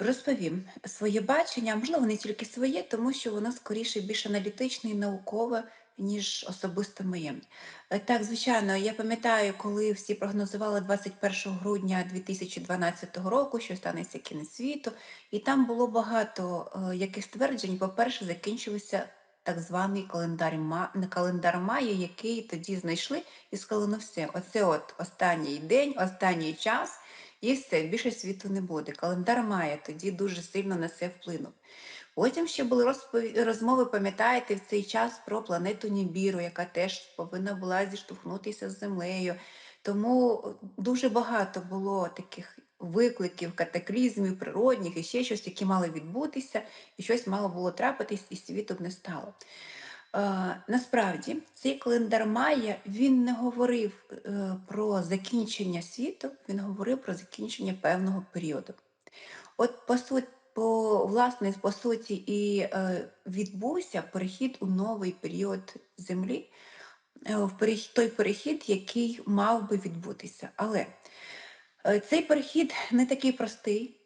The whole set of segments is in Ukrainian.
Розповім своє бачення, можливо, не тільки своє, тому що воно скоріше більш аналітичне і наукове, ніж особисто моє. Е, Так, звичайно, я пам'ятаю, коли всі прогнозували 21 грудня 2012 року, що станеться кінець світу, і там було багато е, яких стверджень. По-перше, закінчився так званий календар не календар Майя, який тоді знайшли і сказали, ну все, оце от останній день, останній час. І все, більше світу не буде. Календар має тоді дуже сильно на це вплинув. Потім ще були розпові- розмови, пам'ятаєте, в цей час про планету Нібіру, яка теж повинна була зіштовхнутися з Землею. Тому дуже багато було таких викликів, катаклізмів, природних і ще щось, які мали відбутися, і щось мало було трапитись, і світу б не стало. Е, насправді, цей календар Майя він не говорив е, про закінчення світу, він говорив про закінчення певного періоду. От по суті, по власне, по суті, і е, відбувся перехід у новий період Землі, е, в перехід, той перехід, який мав би відбутися. Але е, цей перехід не такий простий,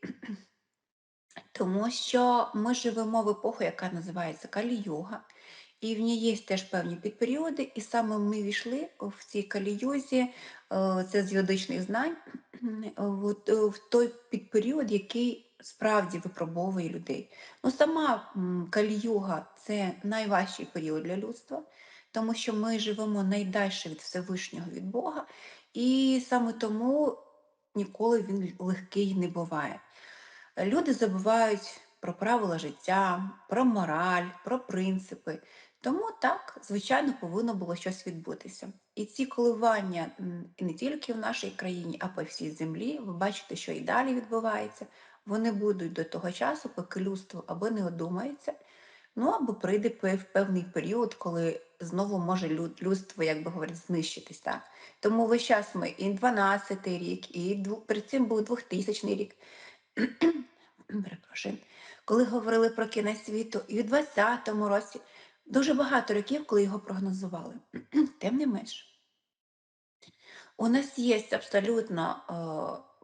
тому що ми живемо в епоху, яка називається Калі-юга, і в ній є теж певні підперіоди, і саме ми війшли в цій каліюзі, е, це з ведичних знань, в, той підперіод, який справді випробовує людей. Ну, сама м, каліюга це найважчий період для людства, тому що ми живемо найдальше від Всевишнього від Бога, і саме тому ніколи він легкий не буває. Люди забувають про правила життя, про мораль, про принципи. Тому так, звичайно, повинно було щось відбутися. І ці коливання не тільки в нашій країні, а по всій землі, ви бачите, що і далі відбувається. Вони будуть до того часу, поки людство або не одумається, ну або прийде пев- певний період, коли знову може людство, як би говорять, знищитись. Так? Тому весь час ми і 12-й рік, і перед цим був 2000 рік. Перепрошую, коли говорили про кінець світу, і в 20-му році дуже багато років, коли його прогнозували. Тим не менш, у нас є абсолютно е,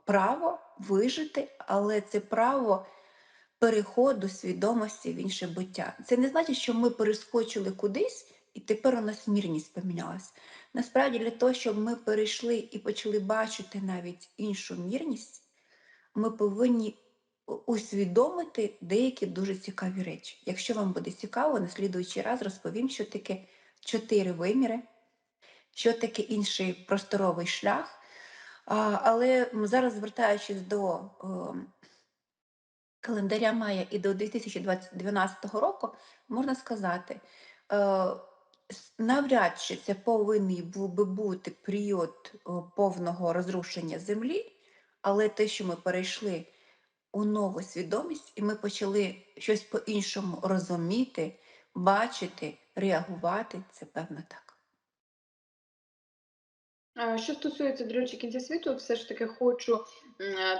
право вижити, але це право переходу свідомості в інше буття. Це не значить, що ми перескочили кудись, і тепер у нас мірність помінялась. Насправді, для того, щоб ми перейшли і почали бачити навіть іншу мірність, ми повинні у- усвідомити деякі дуже цікаві речі. Якщо вам буде цікаво, на слідуючий раз розповім, що таке чотири виміри, що таке інший просторовий шлях. Але зараз, звертаючись до ем, календаря Майя і до 2012 року, можна сказати, е, навряд чи це повинен був би бути період е, повного розрушення землі, але те, що ми перейшли у нову свідомість, і ми почали щось по-іншому розуміти, бачити, реагувати, це певно так. Що стосується, до речі, кінця світу, все ж таки хочу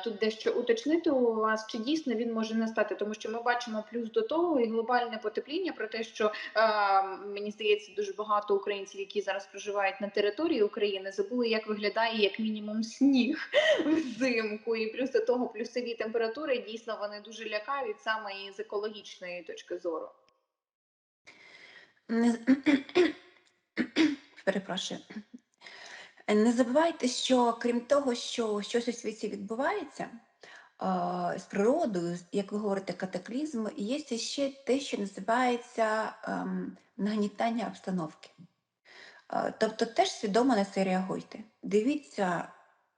тут дещо уточнити у вас, чи дійсно він може настати, тому що ми бачимо плюс до того і глобальне потепління про те, що е, мені здається, дуже багато українців, які зараз проживають на території України, забули, як виглядає як мінімум сніг взимку, і плюс до того плюсові температури дійсно вони дуже лякають саме і з екологічної точки зору. Перепрошую. Не забувайте, що крім того, що щось у світі відбувається з природою, як ви говорите, катаклізм, є ще те, що називається ем, нагнітання обстановки. Тобто теж свідомо на це реагуйте. Дивіться,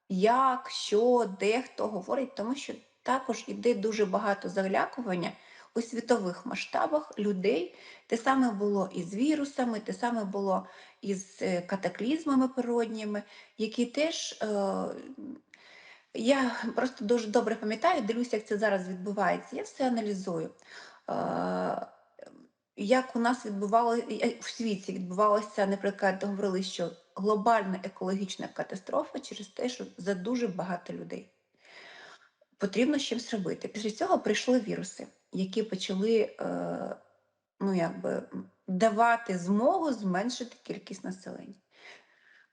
як, що, де хто говорить, тому що також іде дуже багато залякування у світових масштабах людей. Те саме було і з вірусами, те саме було і з е, катаклізмами природніми, які теж. Е, я просто дуже добре пам'ятаю, дивлюся, як це зараз відбувається. Я все аналізую. Е, як у нас відбувалося в світі відбувалося, наприклад, говорили, що глобальна екологічна катастрофа через те, що за дуже багато людей. Потрібно чимось робити. Після цього прийшли віруси, які почали е, ну, якби, давати змогу зменшити кількість населення.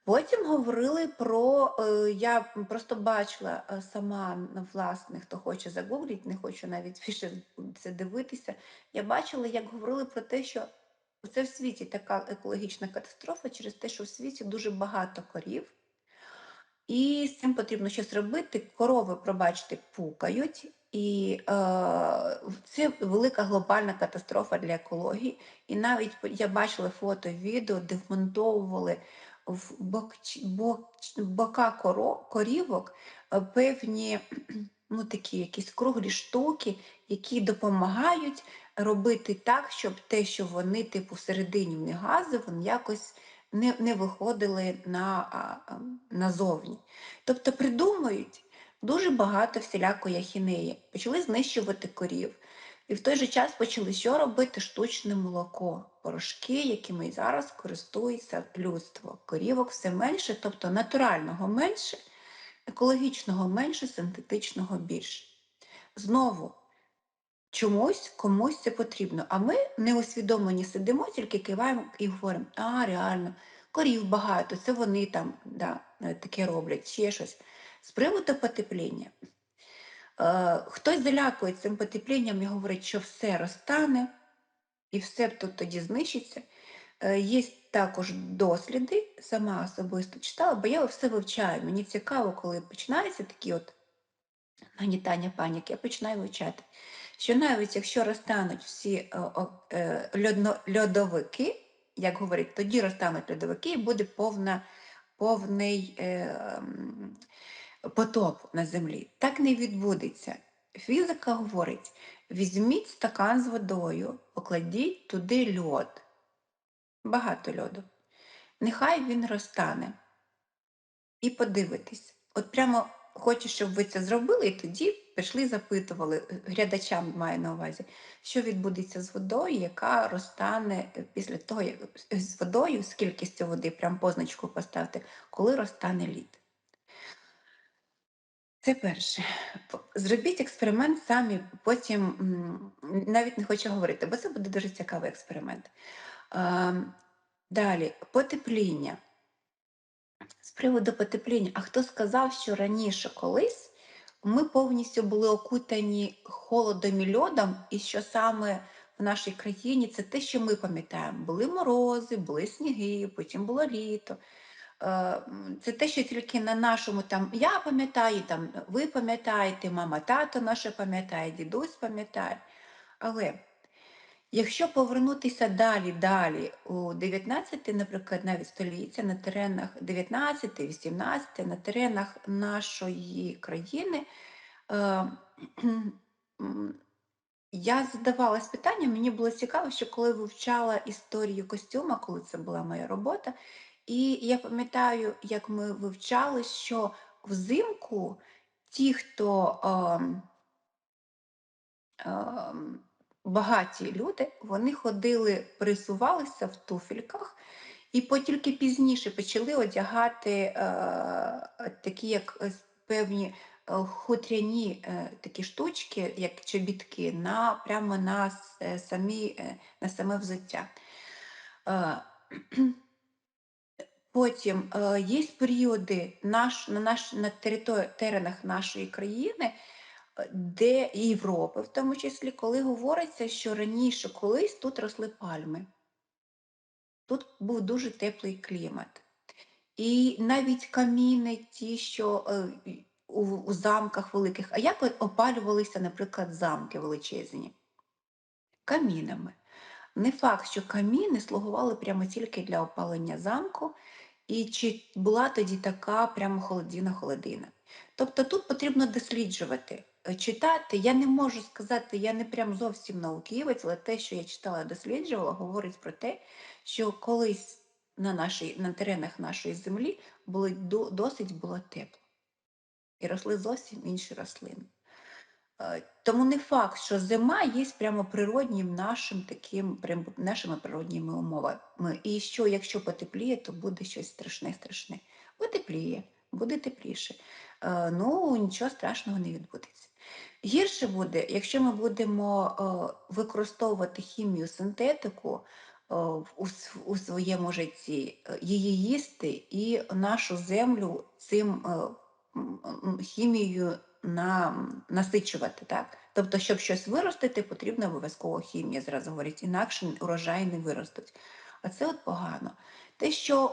Потім говорили про, е, я просто бачила е, сама власне, хто хоче загугліть, не хочу навіть більше це дивитися. Я бачила, як говорили про те, що це в світі така екологічна катастрофа через те, що в світі дуже багато корів. І з цим потрібно щось робити. Корови, пробачте, пукають, і е, це велика глобальна катастрофа для екології. І навіть я бачила фото, відео, де вмонтовували в бок, бок, бока коро, корівок е, певні ну, такі якісь круглі штуки, які допомагають робити так, щоб те, що вони, типу, всередині в них гази, вони якось не, не виходили на, а, а, назовні. Тобто придумують дуже багато всілякої ахінеї. Почали знищувати корів. І в той же час почали що робити? Штучне молоко, порошки, якими і зараз користується людство. Корівок все менше, тобто натурального менше, екологічного менше, синтетичного більше. Знову Чомусь комусь це потрібно. А ми неусвідомлені сидимо, тільки киваємо і говоримо, а реально, корів багато, це вони там да, таке роблять, ще щось. З приводу потепління. Е, хтось залякує цим потеплінням і говорить, що все розтане і все тут тоді знищиться. Е, є також досліди, сама особисто читала, бо я все вивчаю. Мені цікаво, коли починаються такі от нагнітання паніки, я починаю вивчати, що навіть якщо розтануть всі е, льодовики, як говорять, тоді розтануть льодовики і буде повна, повний потоп на землі. Так не відбудеться. Фізика говорить: візьміть стакан з водою, покладіть туди льод, багато льоду. Нехай він розтане і подивитись. От прямо хочу, щоб ви це зробили, і тоді пішли, запитували, глядачам маю на увазі, що відбудеться з водою, яка розтане е, після того, як з водою, з кількістю води, прям позначку поставте, коли розтане лід. Це перше. Зробіть експеримент самі, потім навіть не хочу говорити, бо це буде дуже цікавий експеримент. Далі, потепління. З приводу потепління, а хто сказав, що раніше колись ми повністю були окутані холодом і льодом, і що саме в нашій країні це те, що ми пам'ятаємо. Були морози, були сніги, потім було літо. Е, Це те, що тільки на нашому там я пам'ятаю, там ви пам'ятаєте, мама, тато наше пам'ятає, дідусь пам'ятає. Але Якщо повернутися далі, далі у 19, наприклад, навіть століття на теренах 19, 18, на теренах нашої країни, е, я задавалась питанням, мені було цікаво, що коли вивчала історію костюма, коли це була моя робота, і я пам'ятаю, як ми вивчали, що взимку ті, хто ем, ем, багаті люди, вони ходили, пересувалися в туфельках, і тільки пізніше почали одягати е, такі, як е, певні е, хутряні е, такі штучки, як чобітки, на, прямо на, е, самі, е, на саме взуття. Е, Потім е, є періоди наш, на, наш, на теренах нашої країни, е, де і Європи, в тому числі, коли говориться, що раніше колись тут росли пальми. Тут був дуже теплий клімат. І навіть каміни, ті, що е, у, у замках великих. А як опалювалися, наприклад, замки величезні? Камінами. Не факт, що каміни слугували прямо тільки для опалення замку, і чи була тоді така прямо холодина-холодина. Тобто тут потрібно досліджувати, е, читати. Я не можу сказати, я не прям зовсім науківець, але те, що я читала, досліджувала, говорить про те, що колись на, нашій, на теренах нашої землі було досить було тепло і росли зовсім інші рослини. Е, Тому не факт, що зима є прямо природнім нашим таким, прям нашими природніми умовами. І що, якщо потепліє, то буде щось страшне, страшне. Потепліє, буде тепліше. Е, Ну, нічого страшного не відбудеться. Гірше буде, якщо ми будемо е, використовувати хімію, синтетику, у, своєму житті, її їсти і нашу землю цим хімією на, насичувати. Так? Тобто, щоб щось виростити, потрібна обов'язково хімія, зразу говорять, інакше урожаї не виростуть. А це от погано. Те, що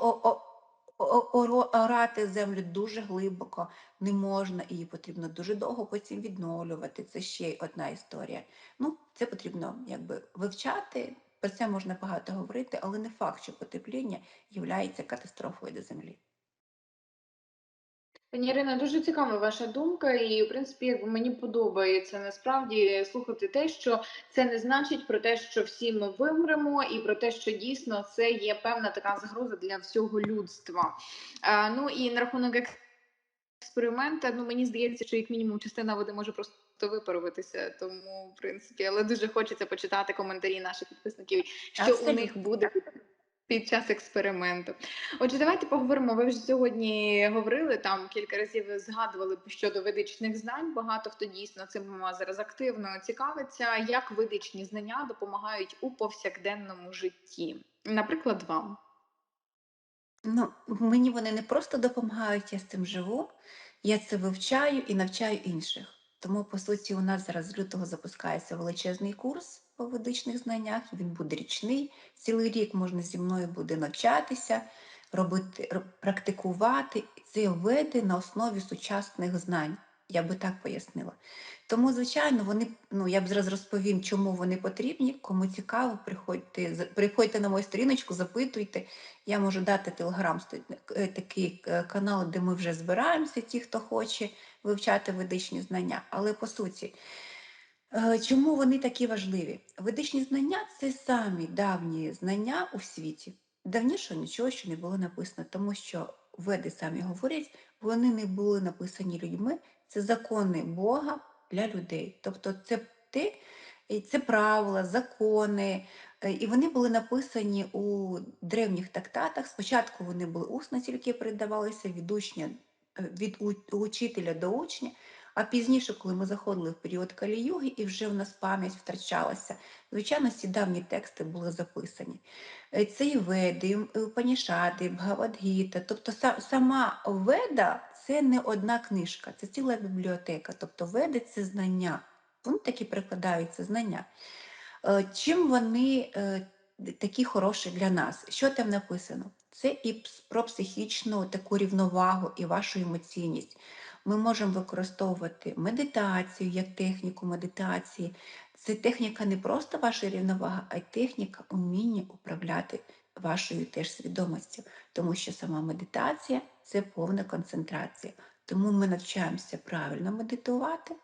орати землю дуже глибоко не можна, і її потрібно дуже довго потім відновлювати. Це ще одна історія. Ну, це потрібно якби вивчати. Про це можна багато говорити, але не факт, що потепління є катастрофою для землі. Пані Ірина, дуже цікава ваша думка, і в принципі, якби мені подобається насправді слухати те, що це не значить про те, що всі ми вимремо, і про те, що дійсно це є певна така загроза для всього людства. А, ну і на рахунок експеримента, ну мені здається, що як мінімум частина води може просто випаруватися, тому в принципі, але дуже хочеться почитати коментарі наших підписників, що Абсолютно. у них буде під час експерименту. Отже, давайте поговоримо. Ви вже сьогодні говорили там кілька разів згадували щодо ведичних знань. Багато хто дійсно цим зараз активно цікавиться. Як ведичні знання допомагають у повсякденному житті? Наприклад, вам. Ну, мені вони не просто допомагають, я з цим живу, я це вивчаю і навчаю інших. Тому, по суті, у нас зараз з лютого запускається величезний курс по ведичних знаннях, він буде річний. Цілий рік можна зі мною буде навчатися, робити, практикувати це веди на основі сучасних знань. Я би так пояснила. Тому, звичайно, вони, ну я б зараз розповім, чому вони потрібні. Кому цікаво, приходьте, приходьте на мою сторіночку, запитуйте. Я можу дати телеграм е, такий е, канал, де ми вже збираємося, ті, хто хоче вивчати ведичні знання. Але по суті, чому вони такі важливі? Ведичні знання це самі давні знання у світі. Давніше нічого ще не було написано, тому що веди самі говорять, вони не були написані людьми. Це закони Бога для людей. Тобто це те, це правила, закони, е, і вони були написані у древніх трактатах. Спочатку вони були усно тільки передавалися від учня, е, від учителя до учня, а пізніше, коли ми заходили в період Калі-юги, і вже в нас пам'ять втрачалася, звичайно, ці давні тексти були записані. Е, Це і Веди, і Упанішади, і Бхагавадгіта. Тобто сама Веда це не одна книжка, це ціла бібліотека. Тобто Веди це знання. Вони такі прикладаються знання. Е, Чим вони е, такі хороші для нас? Що там написано? Це і про психічну таку рівновагу і вашу емоційність. Ми можемо використовувати медитацію як техніку медитації. Це техніка не просто вашої рівноваги, а й техніка уміння управляти вашою теж свідомістю. Тому що сама медитація це повна концентрація. Тому ми навчаємося правильно медитувати.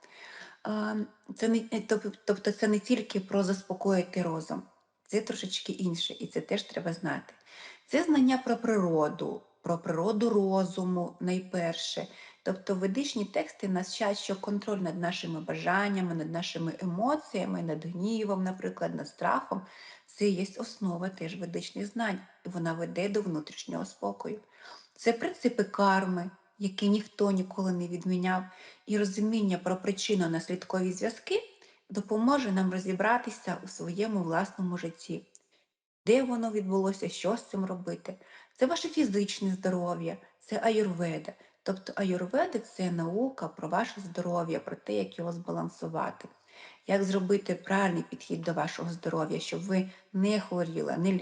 Це не, е, тобто це не тільки про заспокоїти розум, це трошечки інше, і це теж треба знати. Це знання про природу, про природу розуму найперше. Тобто ведичні тексти нас що контроль над нашими бажаннями, над нашими емоціями, над гнівом, наприклад, над страхом, це є основа теж ведичних знань, і вона веде до внутрішнього спокою. Це принципи карми, які ніхто ніколи не відміняв, і розуміння про причинно-наслідкові зв'язки допоможе нам розібратися у своєму власному житті, де воно відбулося, що з цим робити. Це ваше фізичне здоров'я, це аюрведа. Тобто аюрведа це наука про ваше здоров'я, про те, як його збалансувати, як зробити правильний підхід до вашого здоров'я, щоб ви не хворіли. Не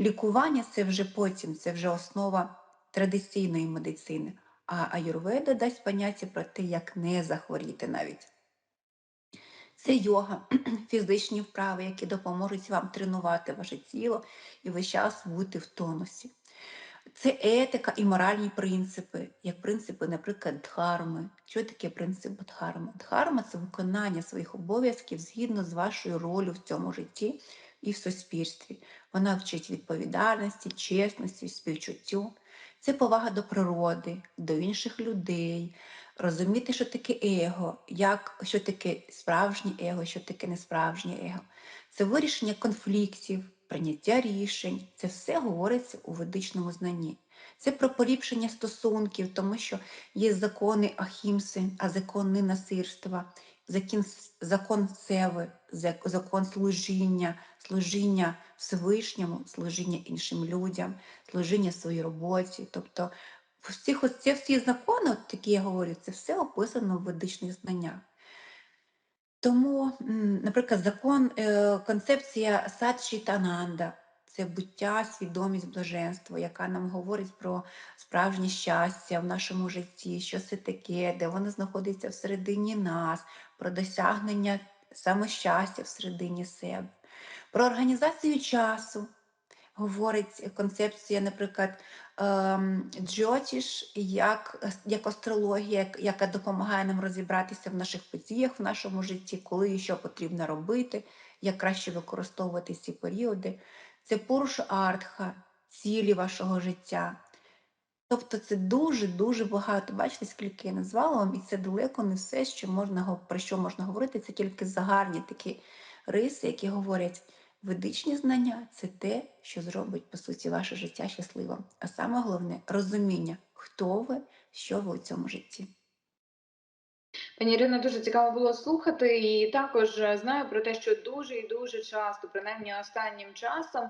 Лікування це вже потім, це вже основа традиційної медицини. А аюрведа дасть поняття про те, як не захворіти навіть. Це йога, фізичні вправи, які допоможуть вам тренувати ваше тіло і весь час бути в тонусі. Це етика і моральні принципи, як принципи, наприклад, дхарми. Що таке принцип дхарми? Дхарма це виконання своїх обов'язків згідно з вашою ролью в цьому житті і в суспільстві. Вона вчить відповідальності, чесності, співчуттю. Це повага до природи, до інших людей, розуміти, що таке его, як, що таке справжнє его, що таке несправжнє его. Це вирішення конфліктів, прийняття рішень. Це все говориться у ведичному знанні. Це про поліпшення стосунків, тому що є закони ахімси, а закон ненасильства. закін закон севи, закон служіння, служіння Всевишньому, служіння іншим людям, служіння своїй роботі. Тобто всіх ось ці всі закони, от які я говорю, це все описано в ведичних знаннях. Тому, наприклад, закон, е, концепція Сатчітананда– це буття, свідомість, блаженство, яка нам говорить про справжнє щастя в нашому житті, що це таке, де воно знаходиться всередині нас, про досягнення саме щастя всередині себе, про організацію часу говорить концепція, наприклад, ем, Джотіш як, як астрологія, яка допомагає нам розібратися в наших подіях в нашому житті, коли і що потрібно робити, як краще використовувати ці періоди. Це Пуруш Артха, цілі вашого життя. Тобто це дуже-дуже багато. Бачите, скільки я назвала вам, і це далеко не все, що можна, про що можна говорити, це тільки загарні такі риси, які говорять, ведичні знання це те, що зробить, по суті, ваше життя щасливим. А саме головне розуміння, хто ви, що ви у цьому житті. Пані Ірино, дуже цікаво було слухати, і також е, знаю про те, що дуже і дуже часто, принаймні останнім часом,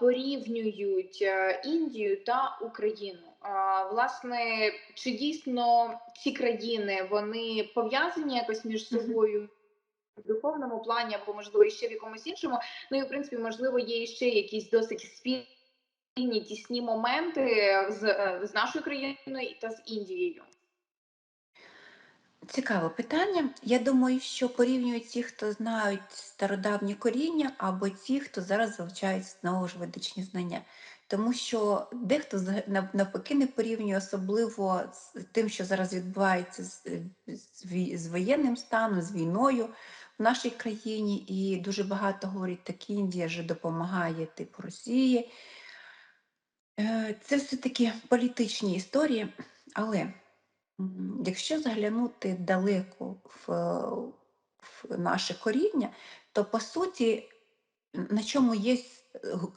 порівнюють е, Індію та Україну. Власне, чи дійсно ці країни вони пов'язані якось між собою? В духовному плані або можливо і ще в якомусь іншому. Ну і в принципі, можливо, є ще якісь досить спільні тісні моменти з, е, з нашою країною та з Індією. Цікаве питання. Я думаю, що порівнюють ті, хто знають стародавні коріння, або ті, хто зараз вивчають знову ж ведичні знання. Тому що дехто навпаки не порівнює, особливо з тим, що зараз відбувається з, з, з воєнним станом, з війною в нашій країні. І дуже багато говорять, так Індія же допомагає типу Росії. Е, Це все-таки політичні історії, але. Якщо заглянути далеко в, в наше коріння, то по суті, на чому є,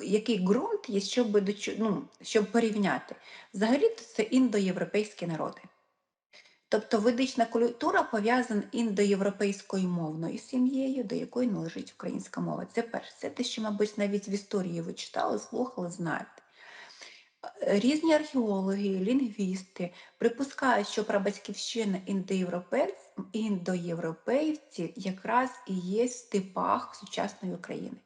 який ґрунт є, щоб, ну, щоб порівняти? Взагалі то це індоєвропейські народи. Тобто ведична культура пов'язана індоєвропейською мовною сім'єю, до якої належить українська мова. Це перше. Це те, що, мабуть, навіть в історії ви читали, слухали, знаєте. Різні археологи, лінгвісти припускають, що прабатьківщина індоєвропейців якраз і є в степах сучасної України.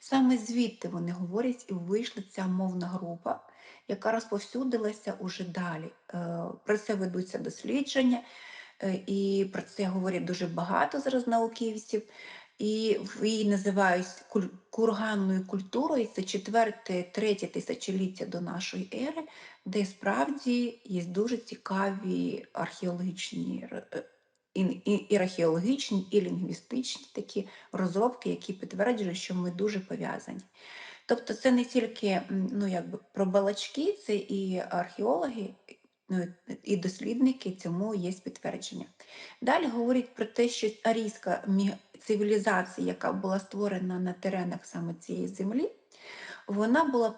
Саме звідти вони говорять і вийшла ця мовна група, яка розповсюдилася уже далі. Е, Про це ведуться дослідження, е, і про це говорять дуже багато зараз науковців. І її називають курганною культурою. Це четверте, третє тисячоліття до нашої ери, де справді є дуже цікаві археологічні е, і, і археологічні, і лінгвістичні такі розробки, які підтверджують, що ми дуже пов'язані. Тобто це не тільки ну, якби про балачки, це і археологи, ну, і дослідники цьому є підтвердження. Далі говорять про те, що арійська цивілізація, яка була створена на теренах саме цієї землі, вона була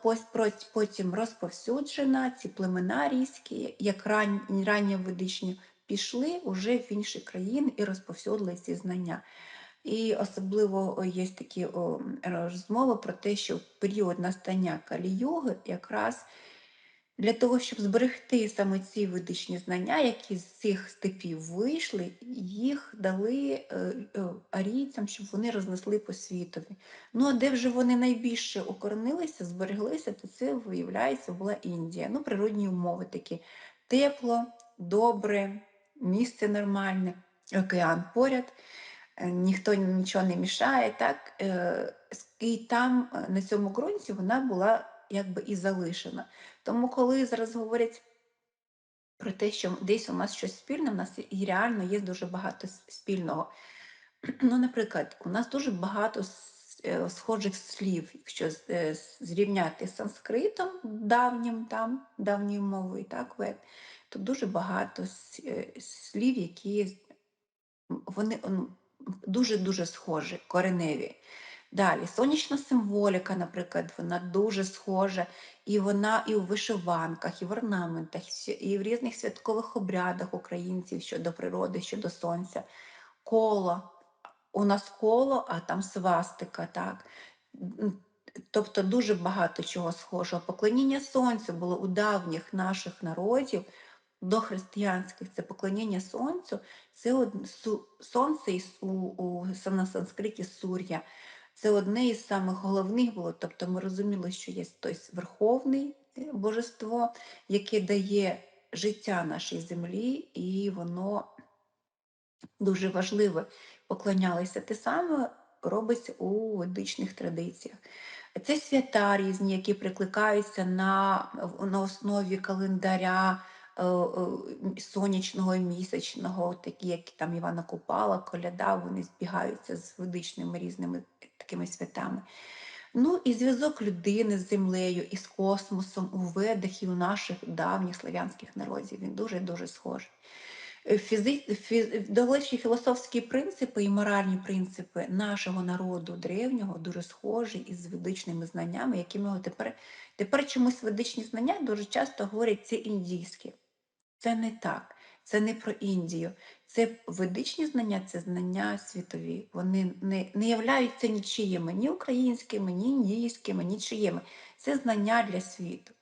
потім розповсюджена, ці племена арійські, як ран, ранньо пішли вже в інші країни і розповсюдили ці знання. І особливо є такі розмови про те, що в період настання Калі-юги якраз для того, щоб зберегти саме ці ведичні знання, які з цих степів вийшли, їх дали е, арійцям, щоб вони рознесли по світові. Ну а де вже вони найбільше укоренилися, збереглися, то це, виявляється, була Індія. Ну, природні умови такі: тепло, добре, місце нормальне, океан поряд ніхто нічого не мішає, так? Е, І там е, на цьому ґрунті вона була якби і залишена. Тому, коли зараз говорять про те, що десь у нас щось спільне, у нас і реально є дуже багато спільного. Ну, наприклад, у нас дуже багато е, схожих слів, якщо е, зрівняти з санскритом давнім, там, давньою мовою, так, вед, то дуже багато е, слів, які Вони дуже-дуже схожі, кореневі. Далі, сонячна символіка, наприклад, вона дуже схожа, і вона і у вишиванках, і в орнаментах, і в різних святкових обрядах українців щодо природи, щодо сонця. коло. У нас коло, а там свастика, так. Тобто дуже багато чого схожого. Поклоніння сонцю було у давніх наших народів, дохристиянських, це поклоніння сонцю, це од... сонце у, у, на санскриті сур'я. Це одне із самих головних було. Тобто ми розуміли, що є той верховний е, божество, яке дає життя нашій землі, і воно дуже важливе. Поклонялися. Те саме робиться у ведичних традиціях. Це свята різні, які прикликаються на, на основі календаря сонячного і місячного, такі, як там Івана Купала, Коляда, вони збігаються з ведичними різними такими святами. Ну і зв'язок людини з землею і з космосом у ведах і у наших давніх славянських народів. Він дуже-дуже схожий. Е, Фізи... Фі... Далечі філософські принципи і моральні принципи нашого народу древнього дуже схожі із ведичними знаннями, які ми тепер, тепер чомусь ведичні знання дуже часто говорять це індійські. Це не так. Це не про Індію. Це ведичні знання, це знання світові. Вони не, не являються нічиїми, ні українськими, ні індійськими, нічиїми. Це знання для світу.